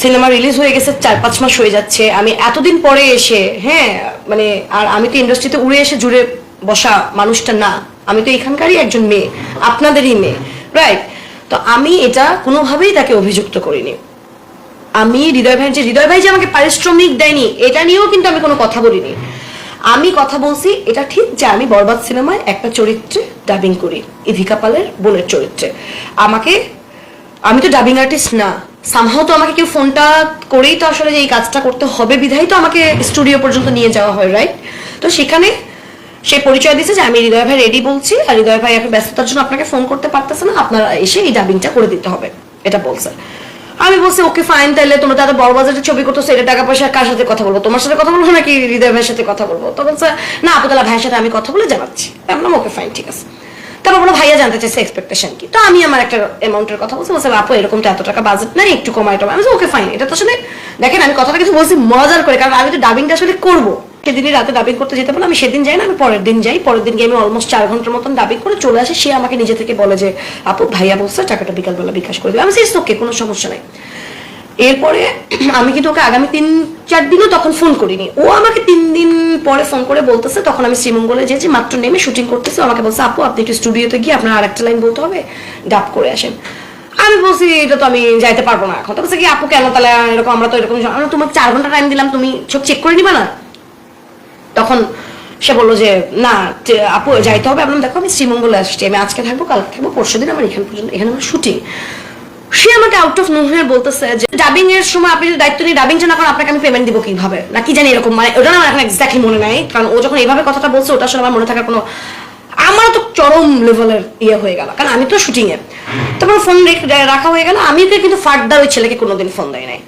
Cinema release হয়ে গেছে, চার পাঁচ মাস হয়ে যাচ্ছে। আমি এতদিন পরে এসে হ্যাঁ মানে আর আমি তো ইন্ডাস্ট্রিতে উড়ে এসে জুড়ে বসা মানুষটা না। আমি তো এখানকারই একজন মেয়ে, আপনাদেরই মেয়ে রাইট তো আমি এটা কোনোভাবেই তাকে অভিযুক্ত করিনি। আমি হৃদয় ভাই যে, হৃদয় ভাই যে আমাকে পারিশ্রমিক দেয়নি, এটা নিয়েও কিন্তু আমি কোনো কথা বলিনি। আমি কথা বলছি, এটা ঠিক যে আমি বরবাদ সিনেমায় একটা চরিত্রে ডাবিং করি ইধিকা পালের বোনের চরিত্রে। আমাকে, আমি তো ডাবিং আর্টিস্ট না। সামহাও তো আমাকে কেউ ফোনটা করেই তো আসলে যে এই কাজটা করতে হবে, বিধাই তো আমাকে স্টুডিও পর্যন্ত নিয়ে যাওয়া হয় রাইট তো সেখানে সে পরিচয় দিয়েছে যে আমি হৃদয় ভাই রেডি বলছি, আর হৃদয় ভাই এখন ব্যস্ততার জন্য আপনাকে ফোন করতে পারতেছে না, আপনারা এসে এই ডাবিংটা করে দিতে হবে, এটা বলছে। আমি বলছি ওকে ফাইন তাহলে তোমরা তো এত বড় বাজারের ছবি করতেছো, এটা টাকা পয়সা কার সাথে কথা বলব? তোমার সাথে কথা বলব নাকি হৃদয় ভাইয়ের সাথে কথা বলব? তো বলছে, না আপুতলা ভাইয়ের সাথে আমি কথা বলে জানাচ্ছি। আমি ওকে ফাইন ঠিক আছে। তারপর বলো ভাইয়া জানতে চাইছে এক্সপেকটেশন কি? তো আমি আমার একটা অ্যামাউন্টের কথা বলছি, বলছে, আপু এরকম তো এত টাকা বাজেট নাই, একটু কমাই টমাই আমি ওকে ফাইন এটা তো আসলে দেখেন, আমি কথাটা কিছু বলছি মজার করে, কারণ আমি তো ডাবিংটা আসলে করব। সেদিনই রাতে ডাবিং করতে যেতে পারলাম আমি সেদিন যাই না, আমি পরের দিন যাই। পরের দিন গিয়ে আমি অলমোস্ট চার ঘণ্টার মতন ডাবিং করে চলে আসে। সে আমাকে নিজে থেকে বলে যে, আপু, ভাইয়া বলছে, টাকাটা বিকালবেলা বিকাশ করে দিবে। আমি সেই ওকে কোনো সমস্যা নাই। এরপরে আমি কিন্তু ওকে আগামী তিন চার দিনও তখন ফোন করিনি। ও আমাকে তিন দিন পরে ফোন করে বলতেছে, তখন আমি শ্রীমঙ্গলে যেয়েছি মাত্র নেমে শুটিং করতেছি আমাকে বলছে, আপু, আপনি একটু স্টুডিওতে গিয়ে আপনার আরেকটা লাইন বলতে হবে, ডাব করে আসেন। আমি বলছি, এটা তো আমি যাইতে পারব না এখন। তো বলছে, কি আপু, কেন তাহলে এরকম, আমরা তো এরকম আমরা তোমাকে চার ঘণ্টা টাইম দিলাম, তুমি সব চেক করে নিবা না? তখন সে বলল যে, না আপু, যাইতে হবে। আপনার দেখো, আমি শ্রীমঙ্গলে আসছি, আমি আজকে থাকব, কালকে থাকব পরশু দিন আমার এখানে পর্যন্ত, এখানে আমার শুটিং সে আমাকে আউট অফ নোহে বলতেছে যে ডাবিং এর সময় আপনি যদি দায়িত্ব নিয়ে ডাবিং না করেন? আপনাকে আমি পেমেন্ট দিব কীভাবে? না, কি জানি এরকম মানে ওটা আমার এখন এক্স্যাক্টলি মনে নাই, কারণ ও যখন এইভাবে কথাটা বলছে, ওটা আসলে আমার মনে থাকার কোনো আমার তো চরম লেভেলের ইয়ে হয়ে গেল, কারণ আমি তো শুটিং এ। তারপর ফোন রাখা হয়ে গেল আমি কিন্তু ফার্দার ওই ছেলেকে কোনোদিন ফোন দেয় নাই।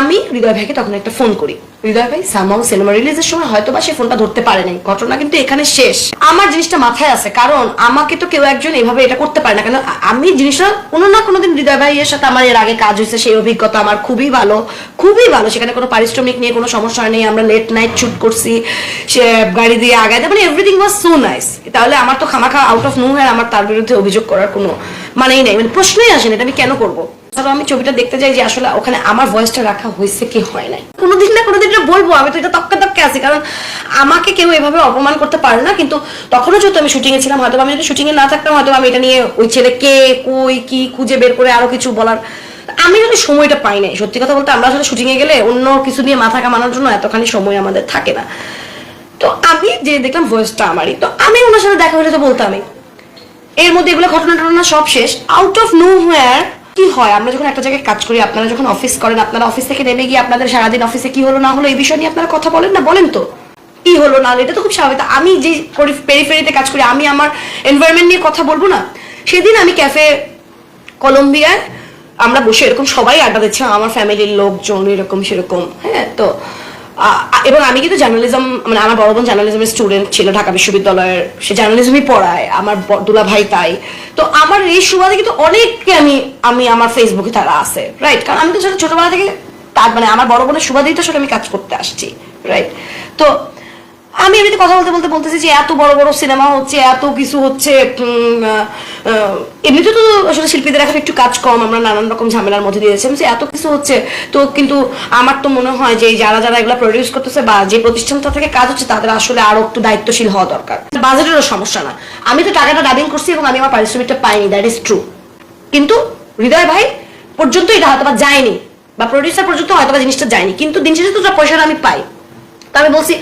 আমি হৃদয় ভাইকে তখন একটা ফোন করি। হৃদয় ভাই সামাও সিনেমা রিলিজের সময় হয়তো বা সে ফোনটা ধরতে পারে নাই। ঘটনা কিন্তু এখানে শেষ। আমার জিনিসটা মাথায় আছে, কারণ আমাকে তো কেউ একজন এভাবে এটা করতে পারে না। কেন আমি জিনিসটা কোনো না কোনোদিন হৃদয় ভাইয়ের সাথে আমার এর আগে কাজ হয়েছে, সেই অভিজ্ঞতা আমার খুবই ভালো খুবই ভালো। সেখানে কোনো পারিশ্রমিক নিয়ে কোনো সমস্যা নেই আমরা লেট নাইট শুট করছি, সে গাড়ি দিয়ে আগাইতে মানে এভরিথিং ওয়াজ সো নাইস তাহলে আমার তো খামাখা আউট অফ নো হ্যাঁ আমার তার বিরুদ্ধে অভিযোগ করার কোনো মানেই নেই। মানে প্রশ্নই আসে না, এটা আমি কেন করব? তারপর আমি ছবিটা দেখতে যাই যে আসলে ওখানে আমার ভয়েসটা রাখা হয়েছে কি হয় নাই। কোনোদিন না কোনোদিন এটা বলব, আমি তো এটা তক্কা তক্কে আছি, কারণ আমাকে কেউ এভাবে অপমান করতে পারে না, কিন্তু তখনও যেহেতু আমি শুটিং এ ছিলাম, হয়তো আমি যদি শুটিং এ না থাকতাম, হয়তো আমি এটা নিয়ে ওই ছেলে কে, কই, কি খুঁজে বের করে আরও কিছু বলার। আমি যদি সময়টা পাই নাই, সত্যি কথা বলতে আমরা আসলে শুটিং এ গেলে অন্য কিছু নিয়ে মাথা কামানোর জন্য এতখানি সময় আমাদের থাকে না। তো আমি যে দেখলাম ভয়েসটা আমারই, তো আমি ওনার সাথে দেখা হলে তো বলতামই। এর মধ্যে এগুলো ঘটনা টটনা সব শেষ আউট অফ নো হোয়ার কি হয়? আমরা যখন একটা জায়গায় কাজ করি, আপনারা যখন অফিস করেন, আপনারা অফিস থেকে নেমে গিয়ে আপনাদের সারাদিন অফিসে কি হলো না হলো এই বিষয় নিয়ে আপনারা কথা বলেন না? বলেন তো। কি হলো না এটা তো খুব স্বাভাবিক। আমি যে পেরিফেরিতে কাজ করি, আমি আমার এনভায়রনমেন্ট নিয়ে কথা বলব না? সেদিন আমি ক্যাফে কলম্বিয়ায় আমরা বসে এরকম সবাই আড্ডা দিচ্ছিলাম। আমার ফ্যামিলির লোকজন এরকম সেরকম হ্যাঁ তো এবং আমি কিন্তু জার্নালিজম মানে আমার বড় বোন জার্নালিজমের স্টুডেন্ট ছিল ঢাকা বিশ্ববিদ্যালয়ের, সে জার্নালিজমই পড়ায়, আমার দুলা ভাই তাই। তো আমার এই সুবাদে কিন্তু অনেককে আমি আমি আমার ফেসবুকে তারা আছে রাইট কারণ আমি তো ছোটবেলা থেকে তার মানে আমার বড় বোনের সুবাদেই তো আসলে আমি কাজ করতে আসছি রাইট তো আমি এমনিতে কথা বলতে বলতে বলতেছি যে এত বড় বড় সিনেমা হচ্ছে, এত কিছু হচ্ছে এমনিতে তো আসলে শিল্পীদের এখন একটু কাজ কম, আমরা নানান রকম ঝামেলার মধ্যে দিয়েছি যে এত কিছু হচ্ছে, তো কিন্তু আমার তো মনে হয় যে যারা যারা এগুলো প্রডিউস করতেছে বা যে প্রতিষ্ঠানটা থেকে কাজ হচ্ছে, তাদের আসলে আরও একটু দায়িত্বশীল হওয়া দরকার। বাজেটেরও সমস্যা না। আমি তো টাকাটা ডাবিং করছি এবং আমি আমার পারিশ্রমিকটা পাইনি দ্যাট ইজ ট্রু কিন্তু হৃদয় ভাই পর্যন্ত এটা হয়তো বা যায়নি, বা প্রডিউসার পর্যন্ত হয়তো বা জিনিসটা যায়নি। কিন্তু দিন শেষে তো পয়সাটা আমি পাই। তা আমি বলছি,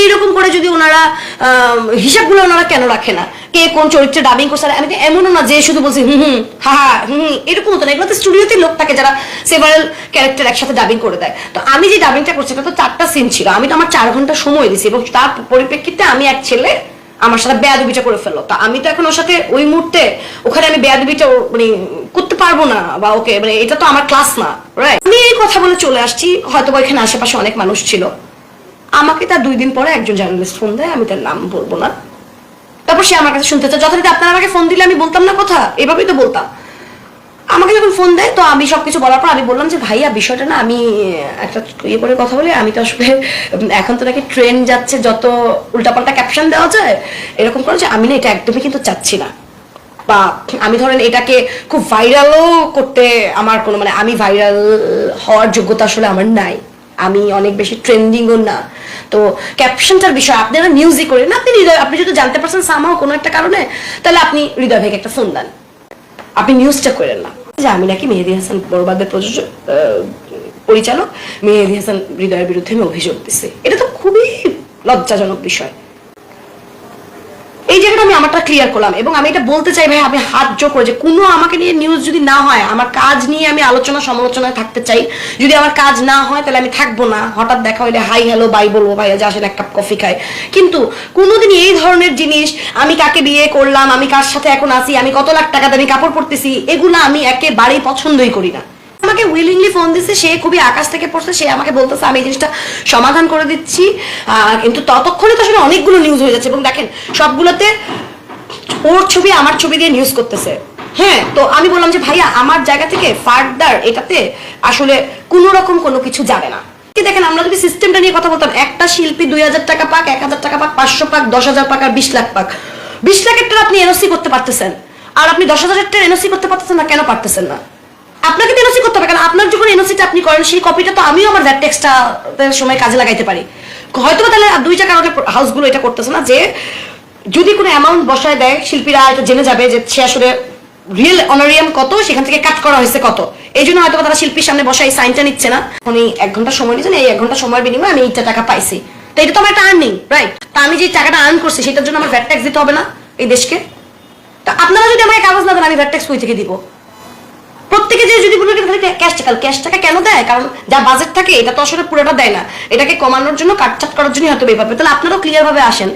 এইরকম করে যদি ওনারা হিসাবগুলো ওনারা কেন রাখে না? কে কোন চরিত্রে ডাবিং করছে? আমি তো এমনও না যে শুধু বলছি, হুম হুম, হা হা, হুম এরকম হতো না। এগুলো তো স্টুডিওতে লোক থাকে যারা সেভারেল ক্যারেক্টার একসাথে ডাবিং করে দেয়। তো আমি যে ডাবিংটা করছি এটা তো চারটা সিন ছিল। আমি তো আমার চার ঘণ্টা সময় দিছি এবং তার পরিপ্রেক্ষিতে আমি এক ছেলে আমার সাথে বেয়াদবিটা করে ফেলল। তা আমি তো এখন ওর সাথে ওই মুহূর্তে ওখানে আমি বেয়াদবিটা মানে করতে পারব না বা ওকে মানে এটা তো আমার ক্লাস না রাইট আমি এই কথা বলে চলে আসছি। হয়তো এখানে আশেপাশে অনেক মানুষ ছিল। আমাকে তার দুই দিন পরে একজন জার্নালিস্ট ফোন দেয়, আমি তার নাম বলব না। তারপর সে আমার কাছে শুনতে চায়। যথারীতি আপনারা আমাকে ফোন দিলে আমি বলতাম না কথা, এভাবেই তো বলতাম। আমাকে যখন ফোন দেয়, তো আমি সবকিছু বলার পর আমি বললাম যে, ভাইয়া, বিষয়টা না, আমি একটা ইয়ে করে কথা বলি, আমি তো আসলে এখন তো নাকি ট্রেন যাচ্ছে, যত উল্টাপাল্টা ক্যাপশন দেওয়া যায়, এরকম করে যে, আমি না এটা একদমই কিন্তু চাচ্ছি না। বা আমি ধরেন এটাকে খুব ভাইরালও করতে আমার কোনো মানে আমি ভাইরাল হওয়ার যোগ্যতা আসলে আমার নাই। আমি অনেক বেশি ট্রেন্ডিংও না। তো ক্যাপশনটার বিষয় আপনারা নিউজই করেন। আপনি হৃদয়, আপনি যদি জানতে পারছেন সামাও কোনো একটা কারণে, তাহলে আপনি হৃদয় ভাইকে একটা ফোন দেন। আপনি নিউজটা করেন না। যে আমি নাকি মেহেদি হাসান বড়বাদের প্রযোজক পরিচালক, মেহেদি হাসান হৃদয়ের বিরুদ্ধে আমি অভিযোগ দিছি। এটা তো খুবই লজ্জাজনক বিষয়। এই জায়গাটা আমি আমারটা ক্লিয়ার করলাম এবং আমি এটা বলতে চাই ভাই, আমি হাত জোর করে যে কোনো আমাকে নিয়ে নিউজ যদি না হয়, আমার কাজ নিয়ে আমি আলোচনা সমালোচনায় থাকতে চাই। যদি আমার কাজ না হয়, তাহলে আমি থাকব না। হঠাৎ দেখা হইলে, হাই হ্যালো বাই বলব, ভাই যে আসেন, এক কাপ কফি খাই। কিন্তু কোনোদিন এই ধরনের জিনিস, আমি কাকে বিয়ে করলাম, আমি কার সাথে এখন আসি আমি কত লাখ টাকা দামি কাপড় পরতেছি, এগুলো আমি একেবারেই পছন্দই করি না। আমাকে উইলিংলি ফোন দিচ্ছে সে খুবই আকাশ থেকে পড়ছে, সে আমাকে বলতেছে, আমি এই জিনিসটা সমাধান করে দিচ্ছি। কিন্তু ততক্ষণে তো আসলে অনেকগুলো নিউজ হয়ে যাচ্ছে এবং দেখেন, সবগুলোতে ওর ছবি, আমার ছবি দিয়ে নিউজ করতেছে। হ্যাঁ তো আমি বললাম যে, ভাইয়া, আমার জায়গা থেকে ফার্দার এটাতে আসলে কোনো রকম কোনো কিছু যাবে না। দেখেন, আমরা যদি সিস্টেমটা নিয়ে কথা বলতাম, একটা শিল্পী দুই হাজার টাকা পাক, এক হাজার টাকা পাক, পাঁচশো পাক, দশ হাজার পাক আর বিশ লাখ পাক। বিশ লাখের টাকা আপনি এনওসি করতে পারতেছেন। আর আপনি দশ হাজার টাকা এনওসি করতে পারতেছেন না, কেন পারতেছেন না? আপনাকে তো এনওসি করতে হবে, কারণ আপনার যখন এনওসিটা আপনি করেন, সেই কপিটা তো আমিও আমার ভ্যাট টেক্সটা সময় কাজে লাগাইতে পারি। হয়তো তাহলে দুইটা কারণে হাউসগুলো এটা করতেছে না, যে যদি কোনো অ্যামাউন্ট বসায় দেয়, শিল্পীরা এটা জেনে যাবে যে সে আসলে রিয়েল অনারিয়াম কত, সেখান থেকে কাট করা হয়েছে কত। এই জন্য হয়তো তারা শিল্পীর সামনে বসে এই সাইনটা নিচ্ছে না। উনি এক ঘণ্টা সময় নিচ্ছেন এই এক ঘণ্টা সময়ের বিনিময়ে আমি এইটা টাকা পাইছি। তো এটা তো আমার একটা আর্নিং রাইট তা আমি যে টাকাটা আর্ন করছি, সেটার জন্য আমার ভ্যাট ট্যাক্স দিতে হবে না এই দেশকে? তা আপনারা যদি আমাকে কাগজ না দেন, আমি ভ্যাট ট্যাক্স কই থেকে দিব? প্রত্যেকে যে যদি বলে খালি ক্যাশ টাকা ক্যাশ টাকা কেন দেয়? কারণ যা বাজেট থাকে, এটা তো আসলে পুরোটা দেয় না। এটাকে কমানোর জন্য কাটছাট করার জন্য হয়তো বেপাবে তাহলে আপনারাও ক্লিয়ার ভাবে আসেন।